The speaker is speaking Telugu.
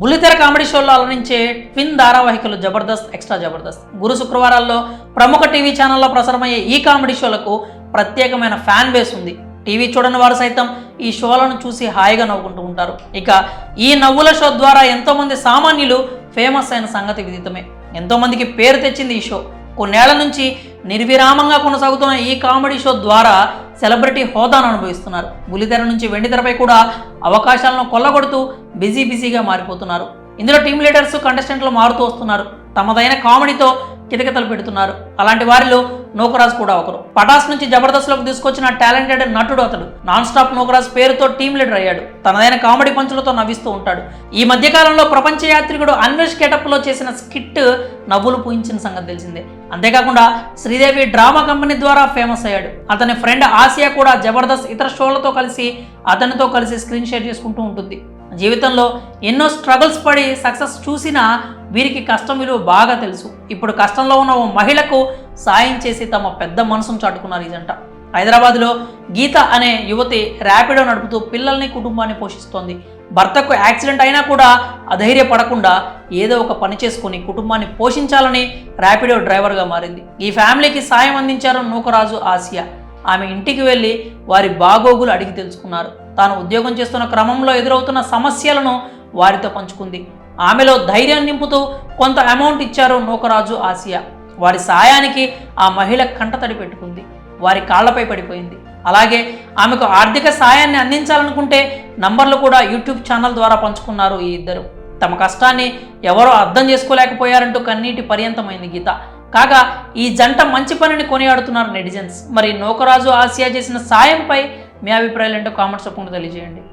బుల్లితెర కామెడీ షోల్లో అలరించే ట్విన్ ధారావాహికలు జబర్దస్త్ ఎక్స్ట్రా జబర్దస్త్. గురు శుక్రవారాల్లో ప్రముఖ టీవీ ఛానల్లో ప్రసారమయ్యే ఈ కామెడీ షోలకు ప్రత్యేకమైన ఫ్యాన్ బేస్ ఉంది. టీవీ చూడని వారు సైతం ఈ షోలను చూసి హాయిగా నవ్వుకుంటూ ఉంటారు. ఇక ఈ నవ్వుల షో ద్వారా ఎంతోమంది సామాన్యులు ఫేమస్ అయిన సంగతి విదితమే. ఎంతోమందికి పేరు తెచ్చింది ఈ షో. కొన్నేళ్ళ నుంచి నిర్విరామంగా కొనసాగుతున్న ఈ కామెడీ షో ద్వారా సెలబ్రిటీ హోదాను అనుభవిస్తున్నారు. బుల్లితెర నుంచి వెండితెరపై కూడా అవకాశాలను కొల్లగొడుతూ బిజీ బిజీగా మారిపోతున్నారు. ఇందులో టీమ్ లీడర్స్ కంటెస్టెంట్లు మారుతూ వస్తున్నారు. తమదైన కామెడీతో కితకితలు పెడుతున్నారు. అలాంటి వారిలో నోకరాజ్ కూడా ఒకరు. పటాస్ నుంచి జబర్దస్త్లోకి తీసుకొచ్చిన టాలెంటెడ్ నటుడు అతడు. నాన్ స్టాప్ నోకరాజ్ పేరుతో టీమ్ లీడర్ అయ్యాడు. తనదైన కామెడీ పంచులతో నవ్విస్తూ ఉంటాడు. ఈ మధ్యకాలంలో ప్రపంచ యాత్రికుడు అన్వేష్ కేటప్లో చేసిన స్కిట్ నవ్వులు పూయించిన సంగతి తెలిసిందే. అంతేకాకుండా శ్రీదేవి డ్రామా కంపెనీ ద్వారా ఫేమస్ అయ్యాడు. అతని ఫ్రెండ్ ఆసియా కూడా జబర్దస్త్ ఇతర షోలతో కలిసి అతనితో కలిసి స్క్రీన్ షేర్ చేసుకుంటూ ఉంటుంది. జీవితంలో ఎన్నో స్ట్రగుల్స్ పడి సక్సెస్ చూసినా వీరికి కష్టం విలువ బాగా తెలుసు. ఇప్పుడు కష్టంలో ఉన్న ఓ మహిళకు సాయం చేసి తమ పెద్ద మనసును చాటుకున్నారు ఈ జంట. హైదరాబాద్లో గీత అనే యువతి ర్యాపిడో నడుపుతూ పిల్లల్ని కుటుంబాన్ని పోషిస్తోంది. భర్తకు యాక్సిడెంట్ అయినా కూడా అధైర్యపడకుండా ఏదో ఒక పని చేసుకుని కుటుంబాన్ని పోషించాలని ర్యాపిడో డ్రైవర్గా మారింది. ఈ ఫ్యామిలీకి సాయం అందించారు నూకరాజు ఆసియా. ఆమె ఇంటికి వెళ్ళి వారి బాగోగులు అడిగి తెలుసుకున్నారు. తాను ఉద్యోగం చేస్తున్న క్రమంలో ఎదురవుతున్న సమస్యలను వారితో పంచుకుంది. ఆమెలో ధైర్యం నింపుతూ కొంత అమౌంట్ ఇచ్చారు నూకరాజు ఆసియా. వారి సాయానికి ఆ మహిళ కంటతడి పెట్టుకుంది. వారి కాళ్ళపై పడిపోయింది. అలాగే ఆమెకు ఆర్థిక సాయాన్ని అందించాలనుకుంటే నంబర్లు కూడా యూట్యూబ్ ఛానల్ ద్వారా పంచుకున్నారు ఈ ఇద్దరు. తమ కష్టాన్ని ఎవరో అర్థం చేసుకోలేకపోయారంటూ కన్నీటి పర్యంతమైంది గీత. కాగా ఈ జంట మంచి పనిని కొనియాడుతున్నారు నెటిజన్స్. మరి నోకరాజు ఆసియా చేసిన సాయంపై మీ అభిప్రాయాలు ఏంటో కామెంట్స్ తప్పకుండా తెలియజేయండి.